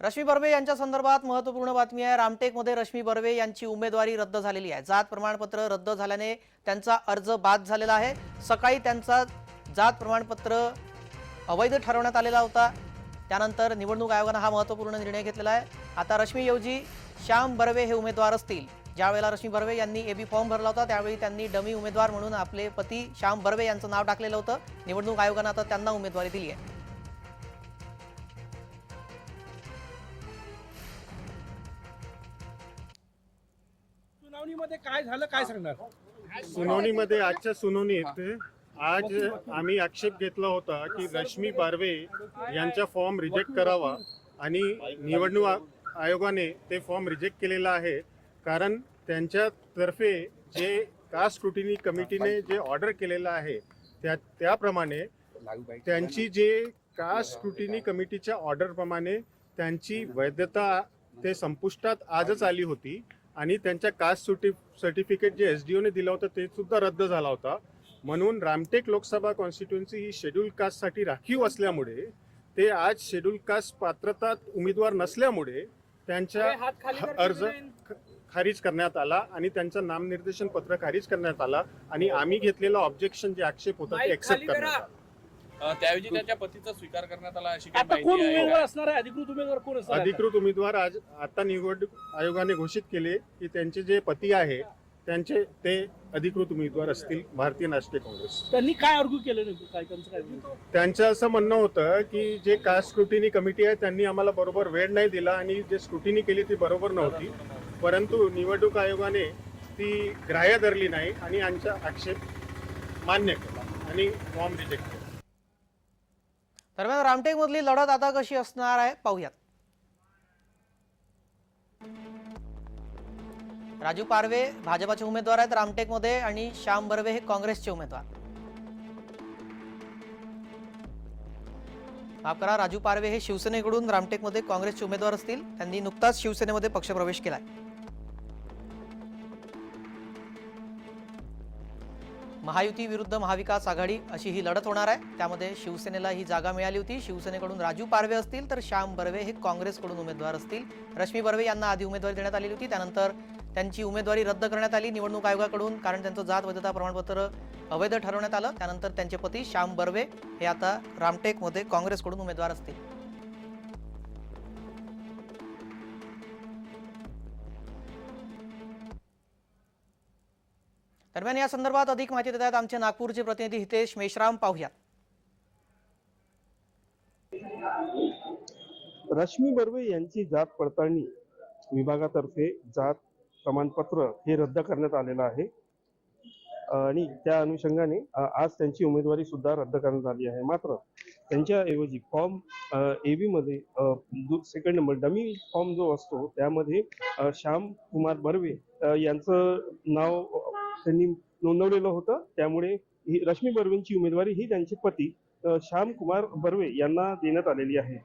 रश्मी बर्वे यांच्या संदर्भात महत्त्वपूर्ण बातमी आहे. रामटेकमध्ये रश्मी बर्वे यांची उमेदवारी रद्द झालेली आहे. जात प्रमाणपत्र रद्द झाल्याने त्यांचा अर्ज बाद झालेला आहे. सकाळी त्यांचा जात प्रमाणपत्र अवैध ठरवण्यात आलेला होता. त्यानंतर निवडणूक आयोगानं हा महत्त्वपूर्ण निर्णय घेतलेला आहे. आता रश्मीऐवजी श्याम बर्वे हे उमेदवार असतील. ज्यावेळेला रश्मी बर्वे यांनी एबी फॉर्म भरला होता त्यावेळी त्यांनी डमी उमेदवार म्हणून आपले पती श्याम बर्वे यांचं नाव टाकलेलं होतं. निवडणूक आयोगानं आता त्यांना उमेदवारी दिली आहे. सुनावणीमध्ये काय झालं काय सांगणार? सुनावणीमध्ये आजच्या सुनावणीत आज आम्ही आक्षेप घेतला होता की रश्मी बारवे यांचा फॉर्म रिजेक्ट करावा आणि निवडणूक आ- आयोगाने ते फॉर्म रिजेक्ट केलेला आहे. कारण त्यांच्यातर्फे जे कास्ट स्क्रुटिनी कमिटीने जे ऑर्डर केलेलं आहे त्या त्याप्रमाणे त्यांची जे कास्ट स्क्रुटिनी कमिटीच्या ऑर्डरप्रमाणे त्यांची वैधता ते संपुष्टात आजच आली होती. आणि त्यांच्या कास्ट सर्टि सर्टिफिकेट जे एस डी ओने दिलं होतं ते सुद्धा रद्द झाला होता. म्हणून रामटेक लोकसभा कॉन्स्टिट्युन्सी ही शेड्यूल कास्टसाठी राखीव असल्यामुळे ते आज शेड्यूल कास्ट पात्रतात उमेदवार नसल्यामुळे त्यांच्या अर्ज खारिज करण्यात आला आणि त्यांचं नामनिर्देशन पत्र खारिज करण्यात आला आणि आम्ही घेतलेला ऑब्जेक्शन जे आक्षेप होता ते एक्सेप्ट करण्यात आला. त्याऐवजी त्याच्या पतीचा स्वीकार करण्यात आला अशी काही आता कोण माहिती आहे उमेदवार का? असणार आहे अधिकृत उमेदवार कोण असणार आहे? अधिकृत उमेदवार आज आता निवडणूक आयोगाने घोषित केले की त्यांचे जे पती आहे त्यांचे ते अधिकृत उमेदवार असतील भारतीय राष्ट्रीय काँग्रेस त्यांनी काय अर्ग्यू केलं नेमकं काय त्यांचं काय argument? त्यांचं असं म्हणणं होतं की जे कास्ट स्क्रुटिनी कमिटी आहे त्यांनी आम्हाला बरोबर वेळ नाही दिला आणि जे स्क्रुटिनी केली ती बरोबर नव्हती परंतु निवडणूक आयोगाने ती ग्राह्य धरली नाही आणि आमचा आक्षेप मान्य केला आणि फॉर्म रिजेक्ट केला दरम्यान रामटेकमधली लढत आता कशी असणार आहे पाहूयात. राजू पारवे भाजपाचे उमेदवार आहेत रामटेकमध्ये आणि श्याम बर्वे हे काँग्रेसचे उमेदवार. माफ करा राजू पारवे हे शिवसेनेकडून रामटेकमध्ये काँग्रेसचे उमेदवार असतील. त्यांनी नुकताच शिवसेनेमध्ये पक्षप्रवेश केलाय. महायुती विरुद्ध महाविकास आघाडी अशी ही लढत होणार आहे. त्यामध्ये शिवसेनेला ही जागा मिळाली होती. शिवसेनेकडून राजू पारवे असतील तर श्याम बर्वे हे काँग्रेसकडून उमेदवार असतील. रश्मी बर्वे यांना आधी उमेदवारी देण्यात आलेली होती. त्यानंतर त्यांची उमेदवारी रद्द करण्यात आली निवडणूक आयोगाकडून कारण त्यांचं जात वैधता प्रमाणपत्र अवैध ठरवण्यात आलं. त्यानंतर त्यांचे पती श्याम बर्वे हे आता रामटेकमध्ये काँग्रेसकडून उमेदवार असतील. दरम्यान या संदर्भात अधिक माहिती देत आहेत आमचे नागपूरचे प्रतिनिधी हितेश मेश्राम. पाहुयात. रश्मी बर्वे यांची जात पडताळणी विभागातर्फे जात प्रमाणपत्र हे रद्द करण्यात आलेलं आहे. आणि त्या अनुषंगाने आज त्यांची उमेदवारी सुद्धा रद्द करण्यात आली आहे. मात्र त्यांच्याऐवजी फॉर्म ए बी मध्ये सेकंड नंबर डमी फॉर्म जो असतो त्यामध्ये श्याम कुमार बर्वे यांचं नाव त्यांनी नोंदवलेलं होतं. त्यामुळे ही रश्मी बर्वेंची उमेदवारी ही त्यांचे पती श्यामकुमार श्याम कुमार बर्वे यांना देण्यात आलेली आहे.